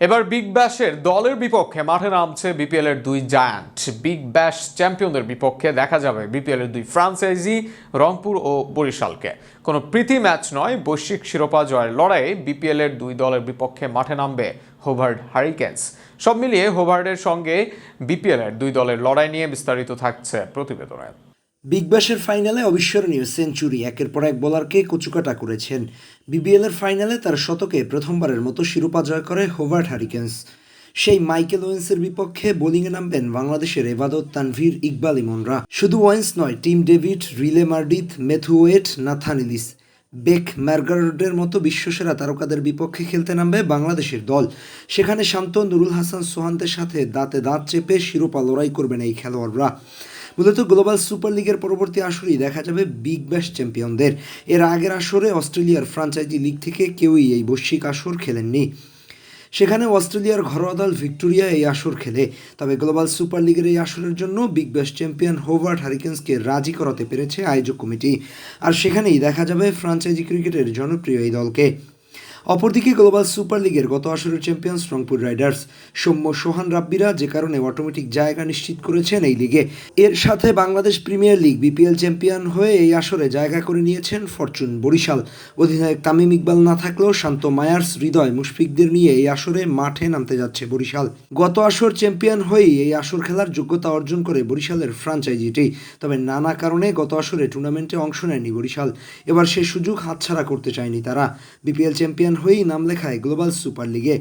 এবার বিগ ব্যাশের দলের বিপক্ষে মাঠে নামছে বিপিএল এর দুই জায়ান্ট। বিগ ব্যাশ চ্যাম্পিয়নদের বিপক্ষে দেখা যাবে বিপিএল এর দুই ফ্রাঞ্চাইজি রংপুর ও বরিশালকে। কোনো প্রীতি ম্যাচ নয়, বৈশ্বিক শিরোপা জয়ের লড়াইয়ে বিপিএল এর দুই দলের বিপক্ষে মাঠে নামবে হোভার্ড হারিকেন্স সব মিলিয়ে হোভার্ডের সঙ্গে বিপিএল এর দুই দলের লড়াই নিয়ে বিস্তারিত থাকছে প্রতিবেদনে। বিগ ব্যাশের ফাইনালে অবিস্মরণীয় সেঞ্চুরি, একের পর এক বোলারকে কচুকাটা করেছেন। বিবিএলের ফাইনালে তার শতকে প্রথমবারের মতো শিরোপা জয় করে হোভার্ট হারিকেন্স। সেই মাইকেল ওয়েন্সের বিপক্ষে বোলিংয়ে নামবেন বাংলাদেশের এবাদত তানভীর ইকবাল ইমনরা শুধু ওয়েন্স নয়, Tim David, Riley Meredith Matthew Wade Nathan Ellis bake ম্যারগার্ডের মতো বিশ্বসেরা তারকাদের বিপক্ষে খেলতে নামবে বাংলাদেশের দল। সেখানে শান্ত নুরুল হাসান সোহান্তের সাথে দাঁতে দাঁত চেপে শিরোপা লড়াই করবেন এই খেলোয়াড়রা। মূলত গ্লোবাল সুপার লিগের পরবর্তী আসরেই দেখা যাবে বিগ ব্যাশ চ্যাম্পিয়নদের। এর আগের আসরে অস্ট্রেলিয়ার ফ্রাঞ্চাইজি লিগ থেকে কেউই এই বৈশ্বিক আসর খেলেননি। সেখানে অস্ট্রেলিয়ার ঘরোয়া দল ভিক্টোরিয়া এই আসর খেলে। তবে গ্লোবাল সুপার লিগের এই আসরের জন্য বিগ ব্যাশ চ্যাম্পিয়ন হোভার্ট হারিকেন্সকে রাজি করাতে পেরেছে আয়োজক কমিটি। আর সেখানেই দেখা যাবে ফ্রাঞ্চাইজি ক্রিকেটের জনপ্রিয় এই দলকে। অপরদিকে গ্লোবাল সুপার লিগের গত আসরের চ্যাম্পিয়ন্স রংপুর রাইডার্স সৌম্য সোহান রাব্বিরা যে কারণে অটোমেটিক জায়গা নিশ্চিত করেছেন এই লিগে। এর সাথে Bangladesh premier league BPL champion হয়ে এই আসরে জায়গা করে নিয়েছেন ফরচুন বরিশাল। অধিনায়ক তামিম ইকবাল না থাকলেও শান্ত মায়ার্স, হৃদয় মুশফিকদের নিয়ে এই আসরে মাঠে নামতে যাচ্ছে বরিশাল। গত আসর চ্যাম্পিয়ন হয়েই এই আসর খেলার যোগ্যতা অর্জন করে বরিশালের ফ্রাঞ্চাইজিটি, তবে নানা কারণে গত আসরে টুর্নামেন্টে অংশ নেয়নি বরিশাল। এবার সে সুযোগ হাতছাড়া করতে চায়নি তারা। বিপিএল চ্যাম্পিয়ন হয়েই নাম লেখায় গ্লোবাল সুপার লিগে।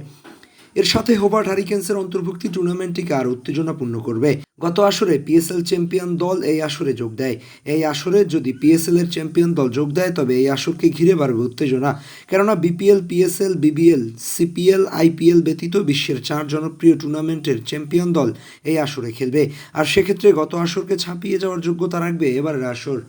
এর সাথে হোবার্ট হারিকেন্সের অন্তর্ভুক্তি টুর্নামেন্টটিকে আরও উত্তেজনাপূর্ণ করবে। গত আসরে পিএসএল চ্যাম্পিয়ন দল এই আসরে যোগ দেয়। এই আসরে যদি পিএসএল এর চ্যাম্পিয়ন দল যোগ দেয়, তবে এই আসরকে ঘিরে বাড়বে উত্তেজনা। কেননা BPL, PSL, BBL, CPL, IPL ব্যতীত বিশ্বের চার জনপ্রিয় টুর্নামেন্টের চ্যাম্পিয়ন দল এই আসরে খেলবে। আর সেক্ষেত্রে গত আসরকে ছাপিয়ে যাওয়ার যোগ্যতা রাখবে এবারের আসর।